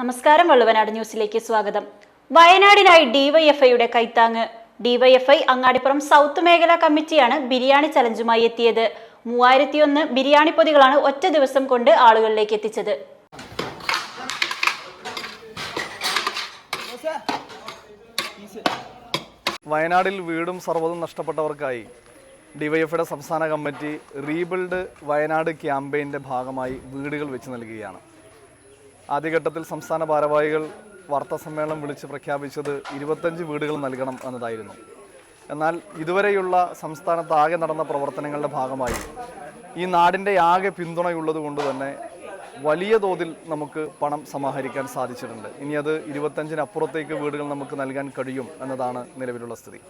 നമസ്കാരം വള്ളുവനാട് ന്യൂസിലേക്ക് സ്വാഗതം. വയനാടിനായി ഡിവൈഎഫ്ഐയുടെ കൈത്താങ് ഡിവൈഎഫ്ഐ അങ്ങാടിപ്പുറം സൗത്ത് മേഖലാ കമ്മിറ്റിയാണ് ബിരിയാണി ചലഞ്ചുമായി എത്തിയത്. മൂവായിരത്തിയൊന്ന് ബിരിയാണി പൊതികളാണ് ഒറ്റ ദിവസം കൊണ്ട് ആളുകളിലേക്ക് എത്തിച്ചത്. വയനാടിൽ വീടും സർവതും നഷ്ടപ്പെട്ടവർക്കായി ഡിവൈഎഫ്ഐയുടെ സംസ്ഥാന കമ്മിറ്റി റീബിൽഡ് വയനാട് ക്യാമ്പയിന്റെ ഭാഗമായി വീടുകൾ വെച്ച് നൽകുകയാണ്. ആദ്യഘട്ടത്തിൽ സംസ്ഥാന ഭാരവാഹികൾ വാർത്താ സമ്മേളനം വിളിച്ച് പ്രഖ്യാപിച്ചത് ഇരുപത്തഞ്ച് വീടുകൾ നൽകണം എന്നതായിരുന്നു. എന്നാൽ ഇതുവരെയുള്ള സംസ്ഥാനത്ത് ആകെ നടന്ന പ്രവർത്തനങ്ങളുടെ ഭാഗമായി ഈ നാടിന്റെ ആകെ പിന്തുണയുള്ളത് കൊണ്ട് തന്നെ വലിയ തോതിൽ നമുക്ക് പണം സമാഹരിക്കാൻ സാധിച്ചിട്ടുണ്ട്. ഇനി അത് ഇരുപത്തഞ്ചിനപ്പുറത്തേക്ക് വീടുകൾ നമുക്ക് നൽകാൻ കഴിയും എന്നതാണ് നിലവിലുള്ള സ്ഥിതി.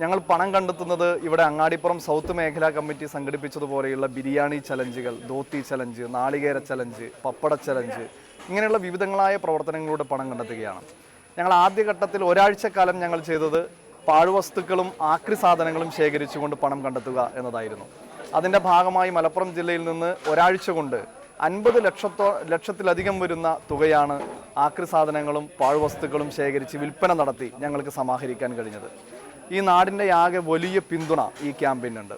ഞങ്ങൾ പണം കണ്ടെത്തുന്നത് ഇവിടെ അങ്ങാടിപ്പുറം സൗത്ത് മേഖലാ കമ്മിറ്റി സംഘടിപ്പിച്ചതുപോലെയുള്ള ബിരിയാണി ചലഞ്ചുകൾ ധോത്തി ചലഞ്ച് നാളികേര ചലഞ്ച് പപ്പട ചലഞ്ച് ഇങ്ങനെയുള്ള വിവിധങ്ങളായ പ്രവർത്തനങ്ങളിലൂടെ പണം കണ്ടെത്തുകയാണ്. ഞങ്ങൾ ആദ്യഘട്ടത്തിൽ ഒരാഴ്ചക്കാലം ഞങ്ങൾ ചെയ്തത് പാഴ്വസ്തുക്കളും ആക്രി സാധനങ്ങളും ശേഖരിച്ചുകൊണ്ട് പണം കണ്ടെത്തുക എന്നതായിരുന്നു. അതിന്റെ ഭാഗമായി മലപ്പുറം ജില്ലയിൽ നിന്ന് ഒരാഴ്ച കൊണ്ട് അൻപത് ലക്ഷത്തോ ലക്ഷത്തിലധികം വരുന്ന തുകയാണ് ആക്രി സാധനങ്ങളും പാഴ്വസ്തുക്കളും ശേഖരിച്ച് വിൽപ്പന നടത്തി ഞങ്ങൾക്ക് സമാഹരിക്കാൻ കഴിഞ്ഞത്. ഈ നാടിന്റെ ആകെ വലിയ പിന്തുണ ഈ ക്യാമ്പയിനുണ്ട്.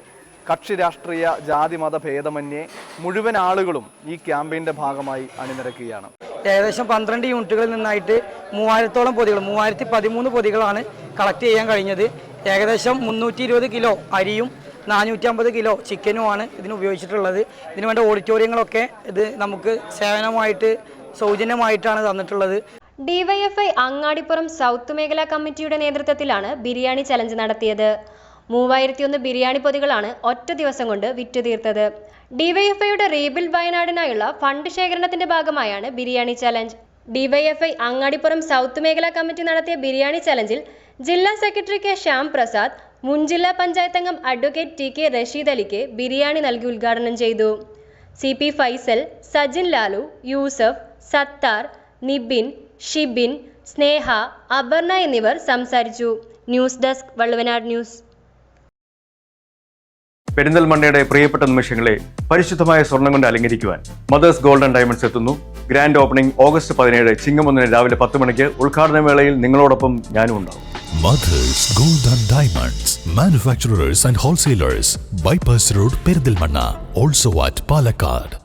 കക്ഷി രാഷ്ട്രീയ ജാതി മത ഭേദമന്യേ മുഴുവൻ ആളുകളും ഈ ക്യാമ്പയിന്റെ ഭാഗമായി അണിനിരക്കുകയാണ്. ഏകദേശം പന്ത്രണ്ട് യൂണിറ്റുകളിൽ നിന്നായിട്ട് മൂവായിരത്തോളം പൊതികൾ മൂവായിരത്തി പതിമൂന്ന് പൊതികളാണ് കളക്ട് ചെയ്യാൻ കഴിഞ്ഞത്. ഏകദേശം മുന്നൂറ്റി കിലോ അരിയും നാനൂറ്റി അമ്പത് കിലോ ചിക്കനുമാണ് ഇതിന് ഉപയോഗിച്ചിട്ടുള്ളത്. ഇതിന് വേണ്ട ഓഡിറ്റോറിയങ്ങളൊക്കെ ഇത് നമുക്ക് സേവനമായിട്ട് സൗജന്യമായിട്ടാണ് തന്നിട്ടുള്ളത്. ഡിവൈഎഫ്ഐ അങ്ങാടിപ്പുറം സൗത്ത് മേഖലാ കമ്മിറ്റിയുടെ നേതൃത്വത്തിലാണ് ബിരിയാണി ചലഞ്ച് നടത്തിയത്. മൂവായിരത്തിയൊന്ന് ബിരിയാണി പൊതികളാണ് ഒറ്റ ദിവസം കൊണ്ട് വിറ്റുതീർത്തത് ഡിവൈഎഫ്ഐയുടെ റീബിൽ വയനാടിനായുള്ള ഫണ്ട് ശേഖരണത്തിന്റെ ഭാഗമായാണ് biryani challenge. DYFI Angadipuram south മേഖലാ കമ്മിറ്റി നടത്തിയ ബിരിയാണി ചലഞ്ചിൽ ജില്ലാ സെക്രട്ടറി കെ ശ്യാം പ്രസാദ് മുൻ ജില്ലാ പഞ്ചായത്ത് അംഗം അഡ്വക്കേറ്റ് ടി കെ റഷീദ് അലിക്ക് ബിരിയാണി നൽകി ഉദ്ഘാടനം ചെയ്തു. സി പി ഫൈസൽ സജിൻ ലാലു യൂസഫ് സത്താർ നിബിൻ ഷിബിൻ സ്നേഹ അപർണ എന്നിവർ സംസാരിച്ചു. News desk Valluvanad news. പെരിന്തൽമണ്ണയുടെ പ്രിയപ്പെട്ട നിമിഷങ്ങളെ പരിശുദ്ധമായ സ്വർണം കൊണ്ട് അലങ്കരിക്കുവാൻ മദേഴ്സ് ഗോൾഡൻ ഡയമണ്ട്സ് എത്തുന്നു. ഗ്രാൻഡ് ഓപ്പണിംഗ് ഓഗസ്റ്റ് പതിനേഴ് ചിങ്ങമൊന്നിന് രാവിലെ പത്ത് മണിക്ക് ഉദ്ഘാടന വേളയിൽ നിങ്ങളോടൊപ്പം ഞാനും ഉണ്ടാവും Mothers Gold and Diamonds, manufacturers and wholesalers, Bypass Road, Perdilmanna, also at Palakkad.